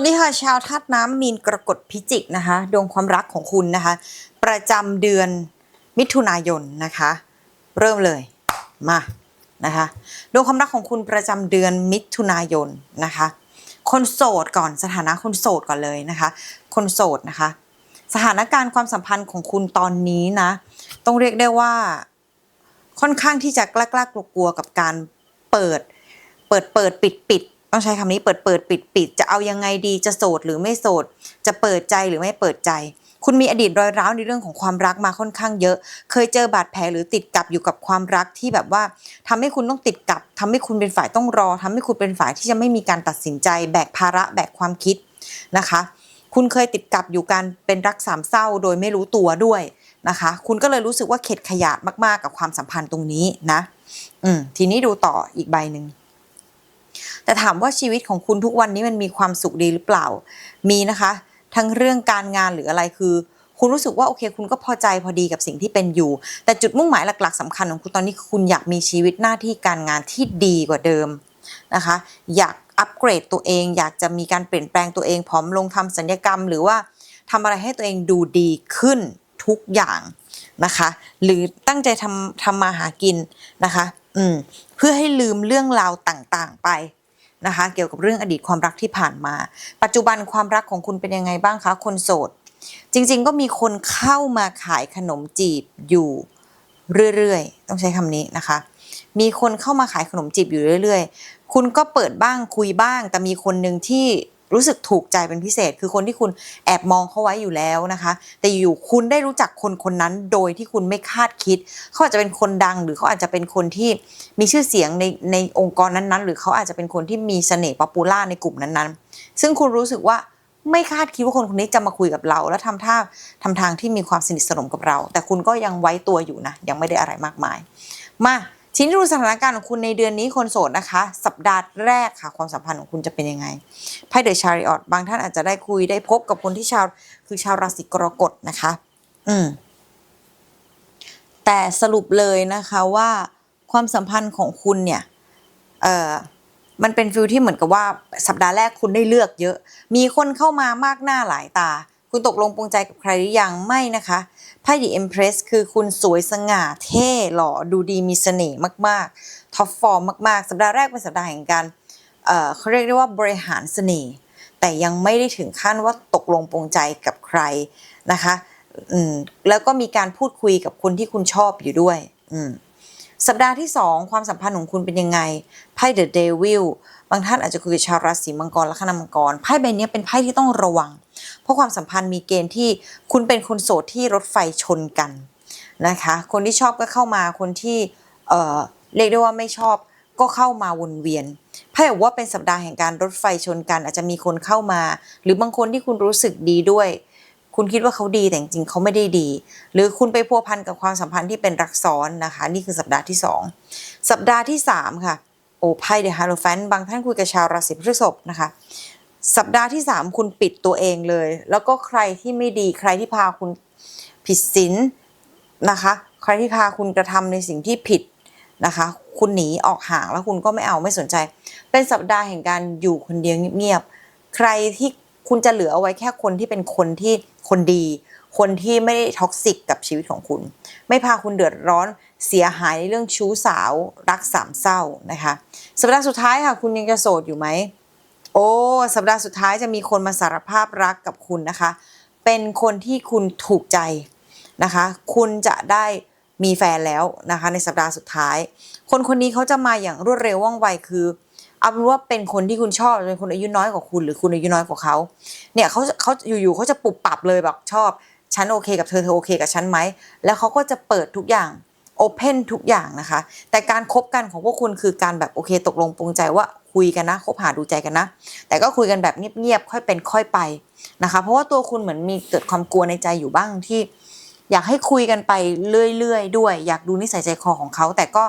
สวัสดีค่ะชาวธาตุน้ำมีนกรกฎพิจิกนะคะดวงความรักของคุณนะคะ ประจำเดือนมิถุนายนนะคะ เริ่มเลยมานะคะดวงความรักของคุณประจำเดือนมิถุนายนนะคะ คนโสดก่อนสถานะคนโสดก่อนเลยนะคะ คนโสดนะคะ สถานการณ์ความสัมพันธ์ของคุณตอนนี้นะต้องเรียกได้ว่าค่อนข้างที่จะกล้ากล้ากลัวกับการเปิด เปิดเปิดปิดปิด ต้องใช้คำนี้เปิดเปิดปิดปิดจะเอายังไงดีจะโสดหรือไม่โสด จะเปิดใจหรือไม่เปิดใจ คุณมีอดีตรอยร้าวในเรื่องของความรักมาค่อนข้างเยอะ เคยเจอบาดแผลหรือติดกับอยู่กับความรักที่แบบว่าทำให้คุณต้องติดกับทำให้คุณเป็นฝ่ายต้องรอทำให้คุณเป็นฝ่ายที่จะไม่มีการตัดสินใจ แบกภาระแบกความคิดนะคะ คุณเคยติดกับอยู่การเป็นรักสามเศร้าโดยไม่รู้ตัวด้วยนะคะ คุณก็เลยรู้สึกว่าเข็ดขยาดมากๆกับความสัมพันธ์ตรงนี้นะ อืมทีนี้ดูต่ออีกใบหนึ่ง แต่ถามว่าชีวิตของคุณทุกวันนี้มันมีความสุขดีหรือเปล่า มีนะคะ ทั้งเรื่องการงานหรืออะไรคือ คุณรู้สึกว่าโอเค คุณก็พอใจพอดีกับสิ่งที่เป็นอยู่ แต่จุดมุ่งหมายหลักๆสำคัญของคุณตอนนี้คุณอยากมีชีวิตหน้าที่การงานที่ดีกว่าเดิมนะคะ อยากอัปเกรดตัวเอง อยากจะมีการเปลี่ยนแปลงตัวเองผอมลงทำสัญญกรรม หรือว่าทำอะไรให้ตัวเองดูดีขึ้นทุกอย่างนะคะ หรือตั้งใจทำทำมาหากินนะคะ อืม เพื่อให้ลืมเรื่องราวต่างๆไป นะคะ เกี่ยวกับเรื่องอดีตความรักที่ผ่านมา ปัจจุบันความรักของคุณเป็นยังไงบ้างคะคนโสด จริง ๆ ก็มีคนเข้ามาขายขนมจีบอยู่เรื่อยๆ ต้องใช้คำนี้นะคะ มีคนเข้ามาขายขนมจีบอยู่เรื่อย ๆ คุณก็เปิดบ้างคุยบ้าง แต่มีคนหนึ่งที่ รู้สึกถูกใจเป็นพิเศษ คือคนที่คุณแอบมองเขาไว้อยู่แล้วนะคะ แต่อยู่คุณได้รู้จักคนคนนั้นโดยที่คุณไม่คาดคิด เขาอาจจะเป็นคนดังหรือเขาอาจจะเป็นคนที่มีชื่อเสียงในในองค์กรนั้นๆ หรือเขาอาจจะเป็นคนที่มีเสน่ห์ป๊อปปูล่าในกลุ่มนั้นๆ ซึ่งคุณรู้สึกว่าไม่คาดคิดว่าคนคนนี้จะมาคุยกับเรา แล้วทำท่าทำทางที่มีความสนิทสนมกับเรา แต่คุณก็ยังไว้ตัวอยู่นะยังไม่ได้อะไรมากมาย มา ทีนี้ดูสถานการณ์ของคุณในเดือนนี้คนโสดนะคะ สัปดาห์แรกค่ะ ความสัมพันธ์ของคุณจะเป็นยังไงไพ่เดอะชาริออตบางท่านอาจจะได้คุยได้พบกับคนที่ชาวคือชาวราศีกรกฎนะคะ อืม แต่สรุปเลยนะคะว่าความสัมพันธ์ของคุณเนี่ย เอ่อมันเป็นฟิลที่เหมือนกับว่าสัปดาห์แรกคุณได้เลือกเยอะ มีคนเข้ามามากหน้าหลายตา คุณตกลงปรงใจกับใครหรือยังไม่นะคะไพ่ The Empress คือคุณสวยสง่าเท่หล่อดูดีมีเสน่ห์มากๆท็อปฟอร์มมากๆ สัปดาห์แรกเป็นสัปดาห์แห่งการเขาเรียกได้ว่าบริหารเสน่ห์แต่ยังไม่ได้ถึงขั้นว่าตกลงปรงใจกับใครนะคะแล้วก็มีการพูดคุยกับคนที่คุณชอบอยู่ด้วยสัปดาห์ที่ 2 ความสัมพันธ์ของคุณเป็นยังไงไพ่เดอะเดวิลบางท่านอาจจะคุยกับชาวราศีมังกรและคณะมังกรไพ่ใบนี้เป็นไพ่ที่ต้องระวัง ราะความสัมพันธ์มีเกณฑ์ที่คุณเป็นคนโสดที่รถไฟชนกันนะคะ คนที่ชอบก็เข้ามาคนที่เอ่อเรียกได้ว่าไม่ชอบก็เข้ามาวนเวียนไพ่บอกว่าเป็นสัปดาห์แห่งการรถไฟชนกัน อาจจะมีคนเข้ามา หรือบางคนที่คุณรู้สึกดีด้วย คุณคิดว่าเขาดีแต่จริงเขาไม่ได้ดี หรือคุณไปพัวพันกับความสัมพันธ์ที่เป็นรักซ้อนนะคะ นี่คือสัปดาห์ที่ 2 สัปดาห์ที่ 3 ค่ะ โอ้ไพ่เดอะฮาโลแฟนบางท่านคุยกับชาวราศีพฤษภนะคะ สัปดาห์ที่3คุณปิดตัวเองเลย แล้วก็ใครที่ไม่ดีใครที่พาคุณผิดศีลนะคะ ใครที่พาคุณกระทำในสิ่งที่ผิดนะคะ คุณหนีออกห่างแล้วคุณก็ไม่เอาไม่สนใจ เป็นสัปดาห์แห่งการอยู่คนเดียวเงียบๆใครที่คุณจะเหลือเอาไว้แค่คนที่เป็นคนที่คนดี คนที่ไม่ได้ท็อกซิกกับชีวิตของคุณ ไม่พาคุณเดือดร้อนเสียหายในเรื่องชู้สาวรักสามเศร้านะคะ สัปดาห์สุดท้ายค่ะ คุณยังจะโสดอยู่ไหม โอ้สัปดาห์สุดท้ายจะมีคนมาสารภาพรักกับคุณนะคะ เป็นคนที่คุณถูกใจนะคะ คุณจะได้มีแฟนแล้วนะคะ ในสัปดาห์สุดท้าย คนคนนี้เขาจะมาอย่างรวดเร็วว่องไวคือเอาเป็นว่าเป็นคนที่คุณชอบเป็นคนอายุน้อยกว่าคุณ หรือคุณอายุน้อยกว่าเขาเนี่ยเขาเขาอยู่ๆเขาจะปรับปรับเลยแบบชอบฉันโอเคกับเธอเธอโอเคกับฉันไหมแล้วเขาก็จะเปิดทุกอย่างโอเพนทุกอย่างนะคะ แต่การคบกันของพวกคุณคือการแบบโอเคตกลงปรงใจว่า คุยกันนะคบหาดูใจกันนะ แต่ก็คุยกันแบบเงียบๆค่อยเป็นค่อยไปนะคะ เพราะว่าตัวคุณเหมือนมีเกิดความกลัวในใจอยู่บ้างที่ อยากให้คุยกันไปเรื่อยๆด้วย อยากดูนิสัยใจคอของเขา แต่ก็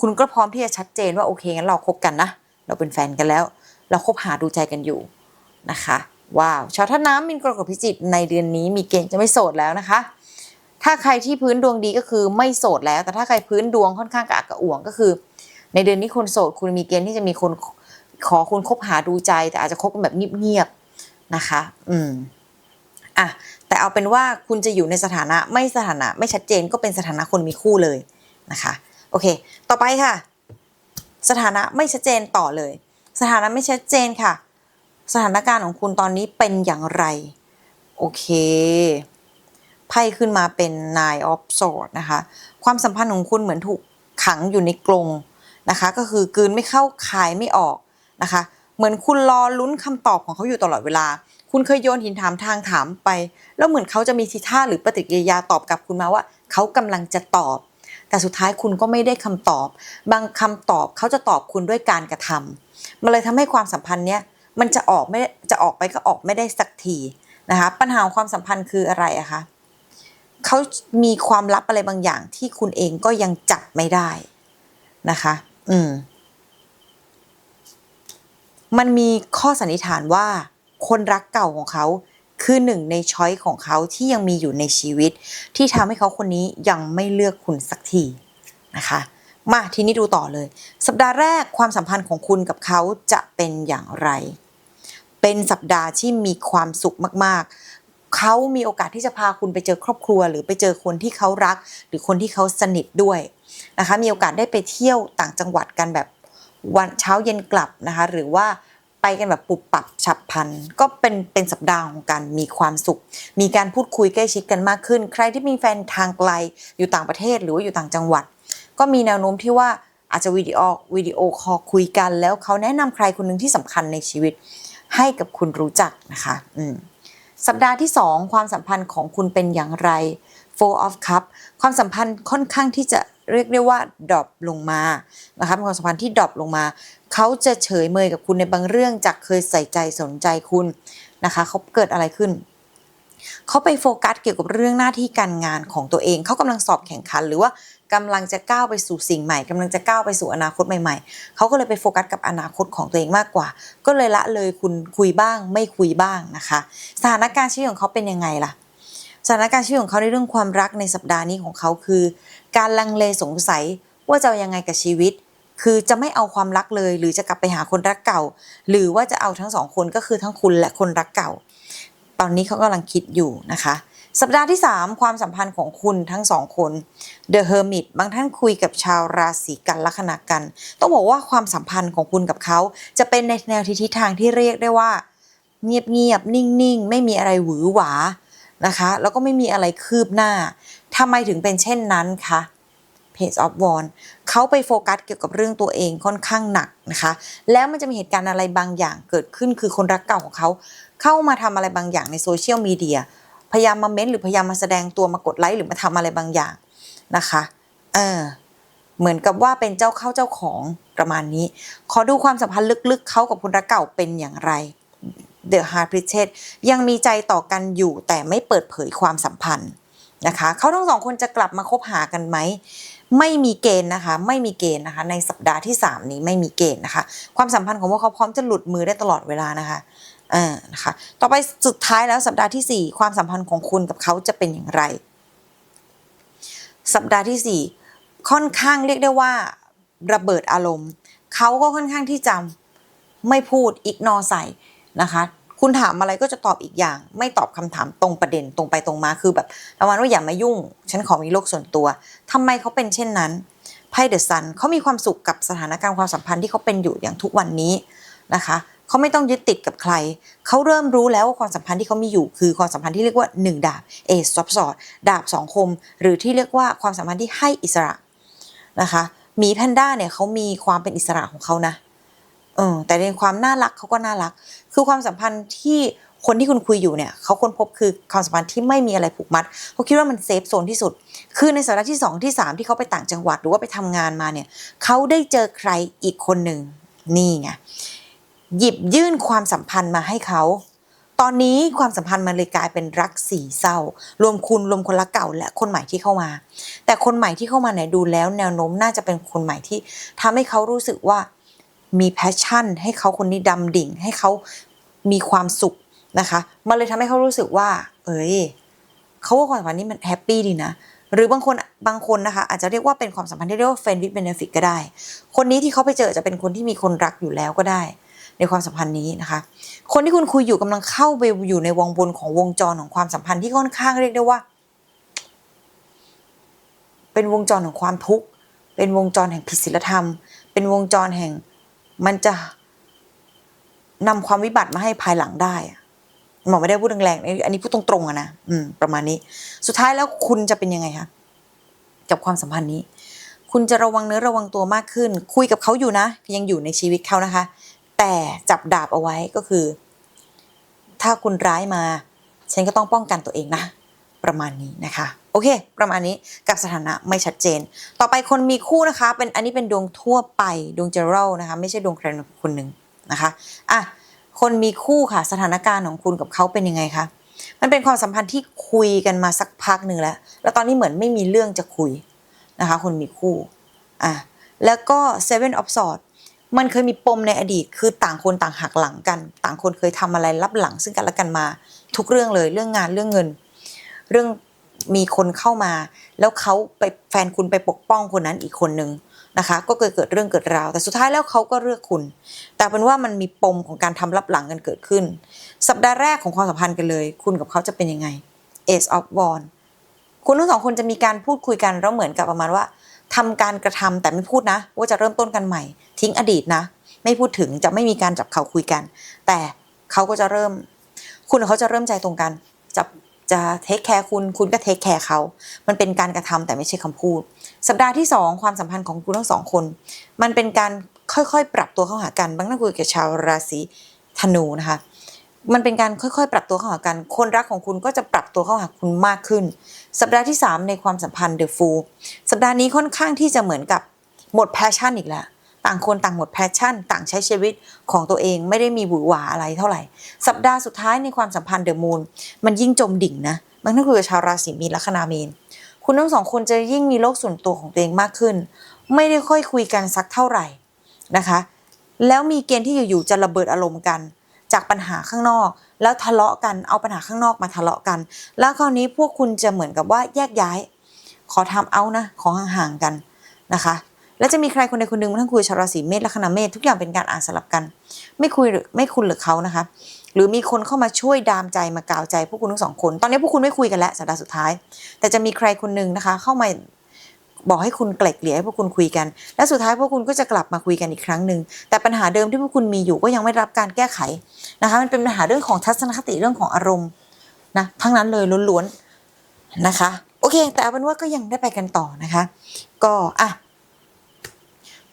คุณก็พร้อมที่จะชัดเจนว่าโอเคงั้นเราคบกันนะ เราเป็นแฟนกันแล้ว เราคบหาดูใจกันอยู่นะคะว้าวชาวท่าน้ำมินกรกฎพิจิตในเดือนนี้มีเกณฑ์จะไม่โสดแล้วนะคะ ถ้าใครที่พื้นดวงดีก็คือไม่โสดแล้ว แต่ถ้าใครพื้นดวงค่อนข้างกระอักกระอ่วงก็คือ ในเดือนนี้คนโสดคุณมีเกณฑ์ที่จะมีคนขอคุณคบหาดูใจ แต่อาจจะคบกันแบบเงียบๆนะคะ อืมอะแต่เอาเป็นว่าคุณจะอยู่ในสถานะไม่สถานะ ไม่ชัดเจนก็เป็นสถานะคนมีคู่เลยนะคะ โอเค ต่อไปค่ะ สถานะไม่ชัดเจนต่อเลย สถานะไม่ชัดเจนค่ะ สถานการณ์ของคุณตอนนี้เป็นอย่างไร โอเคไพ่ขึ้นมาเป็น Nine of Swords นะคะ ความสัมพันธ์ของคุณเหมือนถูกขังอยู่ในกรง นะคะ ก็คือกืนไม่เข้าคายไม่ออกนะคะ เหมือนคุณรอลุ้นคำตอบของเขาอยู่ตลอดเวลา คุณเคยโยนหินถามทางถามไป แล้วเหมือนเขาจะมีทีท่าหรือปฏิกิริยาตอบกลับคุณมาว่า เขากำลังจะตอบ แต่สุดท้ายคุณก็ไม่ได้คำตอบ บางคำตอบเขาจะตอบคุณด้วยการกระทำมันเลยทำให้ความสัมพันธ์เนี้ยมันจะออกไม่จะออกไปก็ออกไม่ได้สักทีนะคะ ปัญหาของความสัมพันธ์คืออะไรอะคะเขามีความลับอะไรบางอย่างที่คุณเองก็ยังจับไม่ได้นะคะ อืม มันมีข้อสันนิษฐานว่า คนรักเก่าของเขา คือหนึ่งในช้อยของเขาที่ยังมีอยู่ในชีวิต ที่ทำให้เขาคนนี้ยังไม่เลือกคุณสักทีนะคะ มาทีนี้ดูต่อเลย สัปดาห์แรกความสัมพันธ์ของคุณกับเขาจะเป็นอย่างไร เป็นสัปดาห์ที่มีความสุขมากๆ เขามีโอกาสที่จะพาคุณไปเจอครอบครัว หรือไปเจอคนที่เขารัก หรือคนที่เขาสนิทด้วยนะคะ มีโอกาสได้ไปเที่ยวต่างจังหวัดกันแบบวันเช้าเย็นกลับนะคะ หรือว่าไปกันแบบปุบปับฉับพลันก็เป็นเป็นสัปดาห์ของการมีความสุข มีการพูดคุยใกล้ชิดกันมากขึ้น ใครที่มีแฟนทางไกลอยู่ต่างประเทศหรือว่าอยู่ต่างจังหวัด ก็มีแนวโน้มที่ว่าอาจจะวิดีโอวิดีโอคอลคุยกัน แล้วเขาแนะนำใครคนหนึ่งที่สำคัญในชีวิต ให้กับคุณรู้จักนะคะ อืม สัปดาห์ที่ 2 ความสัมพันธ์ของคุณเป็นอย่างไร Four of Cup ความสัมพันธ์ค่อนข้างที่จะเรียกได้ว่าดรอปลงมานะคะเป็นความสัมพันธ์ที่ดรอปลงมา เขาจะเฉยเมยกับคุณในบางเรื่องจากเคยใส่ใจสนใจคุณนะคะเขาเกิดอะไรขึ้น เขาไปโฟกัสเกี่ยวกับเรื่องหน้าที่การงานของตัวเอง เขากำลังสอบแข่งขันหรือว่า กำลังจะก้าวไปสู่สิ่งใหม่กำลังจะก้าวไปสู่อนาคตใหม่ๆ เขาก็เลยไปโฟกัสกับอนาคตของตัวเองมากกว่า ก็เลยละเลยคุณคุยบ้าง ไม่คุยบ้างนะคะ สถานการณ์ชีวิตของเขาเป็นยังไงล่ะ สถานการณ์ชีวิตของเขาในเรื่องความรักในสัปดาห์นี้ของเขาคือ การลังเลสงสัยว่าจะยังไงกับชีวิต คือจะไม่เอาความรักเลย หรือจะกลับไปหาคนรักเก่า หรือว่าจะเอาทั้งสองคนก็คือทั้งคุณและคนรักเก่า ตอนนี้เขากำลังคิดอยู่นะคะ สัปดาห์ที่ 3 ความสัมพันธ์ของคุณทั้งสองคน The Hermit บางท่านคุยกับชาวราศีกันลัคนากัน ต้องบอกว่าความสัมพันธ์ของคุณกับเขา จะเป็นในแนวทิศทางที่เรียกได้ว่า เงียบๆนิ่งๆ ไม่มีอะไรหวือหวานะคะ แล้วก็ไม่มีอะไรคืบหน้าทำไมถึงเป็นเช่นนั้นคะ Page of w a n d เขาไปโฟกัสเกี่ยวกับเรื่องตัวเองค่อนข้างหนักนะคะ แล้วมันจะมีเหตุการณ์อะไรบางอย่างเกิดขึ้นคือคนรักเก่าของเขา เข้ามาทำอะไรบางอย่างในโซเชียลมีเดีย พยายามมาเม้นหรือพยายามมาแสดงตัวมากดไลค์หรือมาทำอะไรบางอย่างนะคะเออเหมือนกับว่าเป็นเจ้าเข้าเจ้าของประมาณนี้ ขอดูความสัมพันธ์ลึกๆ เขากับคนรักเก่าเป็นอย่างไร The Heart p r i t e d ยังมีใจต่อกันอยู่แต่ไม่เปิดเผยความสัมพันธ์นะคะเขาทั้งสองคนจะกลับมาคบหากันไหมไม่มีเกณฑ์นะคะ ไม่มีเกณฑ์นะคะ ในสัปดาห์ที่ 3 นี้ไม่มีเกณฑ์นะคะ ความสัมพันธ์ของพวกเขาพร้อมจะหลุดมือได้ตลอดเวลานะคะ ออนะคะต่อไปสุดท้ายแล้วสัปดาห์ทีสี่ 4 ความสัมพันธ์ของคุณกับเขาจะเป็นอย่างไร สัปดาห์ทีสี่ 4 ค่อนข้างเรียกได้ว่า ระเบิดอารมณ์ เขาก็ค่อนข้างที่จะไม่พูดอิกนอใส่นะคะคุณถามอะไรก็จะตอบอีกอย่าง ไม่ตอบคำถามตรงประเด็นตรงไปตรงมาคือแบบประมาณว่าอย่ามายุ่ง ฉันขอมีโลกส่วนตัวทำไมเขาเป็นเช่นนั้นไพ่เดอะซันเขามีความสุขกับสถานการณ์ความสัมพันธ์ที่เขาเป็นอยู่อย่างทุกวันนี้นะคะ เขาไม่ต้องยึดติดกับใคร เขาเริ่มรู้แล้วว่าความสัมพันธ์ที่เขามีอยู่คือความสัมพันธ์ที่เรียกว่าหนึ่งดาบเอซอฟสอดดาบสองคม หรือที่เรียกว่าความสัมพันธ์ที่ให้อิสระนะคะมีแพนด้าเนี่ยเขามีความเป็นอิสระของเขานะเออแต่ในความน่ารักเขาก็น่ารัก คือความสัมพันธ์ที่คนที่คุณคุยอยู่เนี่ยเขาค้นพบคือความสัมพันธ์ที่ไม่มีอะไรผูกมัดเขาคิดว่ามันเซฟโซนที่สุด คือในสัปดาห์ที่สองที่สามที่เขาไปต่างจังหวัดหรือว่าไปทำงานมาเนี่ยเขาได้เจอใครอีกคนหนึ่งนี่ไง หยิบยื่นความสัมพันธ์มาให้เขา ตอนนี้ความสัมพันธ์มันเลยกลายเป็นรักสี่เศร้า รวมคุณรวมคนละเก่าและคนใหม่ที่เข้ามา แต่คนใหม่ที่เข้ามาเนี่ยดูแล้วแนวโน้มน่าจะเป็นคนใหม่ที่ทำให้เขารู้สึกว่ามีแพชชั่น ให้เขาคนนี้ดำดิ่ง ให้เขามีความสุขนะคะ มันเลยทำให้เขารู้สึกว่า เอ้ยเขาว่าความสัมพันธ์นี้มันแฮปปี้ดีนะหรือบางคนบางคนนะคะอาจจะเรียกว่าเป็นความสัมพันธ์ที่เรียกว่า friend with benefit ก็ได้ คนนี้ที่เขาไปเจอจะเป็นคนที่มีคนรักอยู่แล้วก็ได้ ในความสัมพันธ์นี้นะคะ คนที่คุณคุยอยู่กำลังเข้าไปอยู่ในวงบนของวงจรของความสัมพันธ์ที่ค่อนข้างเรียกได้ว่า เป็นวงจรของความทุกข์ เป็นวงจรแห่งผิดศีลธรรม เป็นวงจรแห่งมันจะนำความวิบัติมาให้ภายหลังได้หมอไม่ได้พูดแรงๆอันนี้พูดตรงๆอะนะอืม ประมาณนี้ สุดท้ายแล้วคุณจะเป็นยังไงคะกับความสัมพันธ์นี้ คุณจะระวังเนื้อระวังตัวมากขึ้น คุยกับเขาอยู่นะ ยังอยู่ในชีวิตเขานะคะ แต่จับดาบเอาไว้ก็คือ ถ้าคุณร้ายมา ฉันก็ต้องป้องกันตัวเองนะ ประมาณนี้นะคะ โอเค ประมาณนี้กับสถานะไม่ชัดเจน ต่อไปคนมีคู่นะคะ เป็นอันนี้เป็นดวงทั่วไปดวงเจอรัลนะคะ ไม่ใช่ดวงใครคนหนึ่งนะคะอะคนมีคู่ค่ะสถานการณ์ของคุณกับเขาเป็นยังไงคะมันเป็นความสัมพันธ์ที่คุยกันมาสักพักหนึ่งแล้ว แล้วตอนนี้เหมือนไม่มีเรื่องจะคุยนะคะ คนมีคู่อะแล้วก็ Seven of Swords มันเคยมีปมในอดีต คือต่างคนต่างหักหลังกัน ต่างคนเคยทำอะไรรับหลังซึ่งกันและกันมา ทุกเรื่องเลยเรื่องงานเรื่องเงิน เรื่องมีคนเข้ามา แล้วเขาไปแฟนคุณไปปกป้องคนนั้นอีกคนนึงนะคะ ก็เกิดเกิดเรื่องเกิดราว แต่สุดท้ายแล้วเขาก็เลือกคุณ แต่เป็นว่ามันมีปมของการทำรับหลังกันเกิดขึ้น สัปดาห์แรกของความสัมพันธ์กันเลย คุณกับเขาจะเป็นยังไง Ace of w a n d คุณทั้งสองคนจะมีการพูดคุยกันแล้วเหมือนกับประมาณว่าทำการกระทำแต่ไม่พูดนะ ว่าจะเริ่มต้นกันใหม่ ทิ้งอดีตนะ ไม่พูดถึงจะไม่มีการจับเขาคุยกัน แต่เขาก็จะเริ่ม คุณกับเขาจะเริ่มใจตรงกันจะจะเทคแคร์คุณคุณก็เทคแคร์เขา มันเป็นการกระทำแต่ไม่ใช่คำพูด สัปดาห์ที่สองความสัมพันธ์ของคุณทั้งสองคน มันเป็นการค่อยๆ ปรับตัวเข้าหากันบางท่านคุยกับชาวราศีธนูนะคะ มันเป็นการค่อยๆ ปรับตัวเข้าหากัน คนรักของคุณก็จะปรับตัวเข้าหาคุณมากขึ้น สัปดาห์ที่ 3 ในความสัมพันธ์เดอะฟูลสัปดาห์นี้ค่อนข้างที่จะเหมือนกับหมดแพชชั่นอีกแล้ว ต่างคนต่างหมดแพชชั่น ต่างใช้ชีวิตของตัวเองไม่ได้มีบุหวาอะไรเท่าไหร่ สัปดาห์สุดท้ายในความสัมพันธ์เดอะมูนมันยิ่งจมดิ่งนะบางท่านคุยกับชาวราศีมีนลัคนามีน คุณทั้งสองคนจะยิ่งมีโลกส่วนตัวของตัวเองมากขึ้น ไม่ได้ค่อยคุยกันสักเท่าไหร่นะคะ แล้วมีเกณฑ์ที่อยู่ๆจะระเบิดอารมณ์กัน จากปัญหาข้างนอก แล้วทะเลาะกันเอาปัญหาข้างนอกมาทะเลาะกัน แล้วคราวนี้พวกคุณจะเหมือนกับว่าแยกย้าย ขอทำเอานะ ขอห่างๆกันนะคะ แล้วจะมีใครคนใดคนหนึ่งมาทั้งคุยชาวราศีเมษและคณะเมษทุกอย่างเป็นการอ่านสลับกัน ไม่คุยหรือไม่คุณหรือเขานะคะ หรือมีคนเข้ามาช่วยดามใจมากาวใจพวกคุณทั้งสองคน ตอนนี้พวกคุณไม่คุยกันแล้วสัปดาห์สุดท้าย แต่จะมีใครคนหนึ่งนะคะ เข้ามาบอกให้คุณไกล่เกลี่ยให้พวกคุณคุยกัน และสุดท้ายพวกคุณก็จะกลับมาคุยกันอีกครั้งหนึ่งแต่ปัญหาเดิมที่พวกคุณมีอยู่ก็ยังไม่รับการแก้ไขนะคะ มันเป็นปัญหาเรื่องของทัศนคติเรื่องของอารมณ์นะทั้งนั้นเลยล้วนๆนะคะ โอเค แต่เอาเป็นว่าก็ยังได้ไปกันต่อนะคะ ก็อะ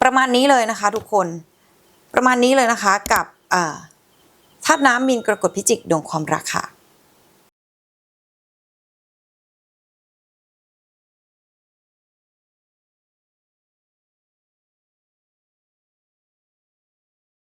ประมาณนี้เลยนะคะทุกคน ประมาณนี้เลยนะคะกับอ่าธาตุน้ำมีนกรกฎพิจิกดวงความรักค่ะ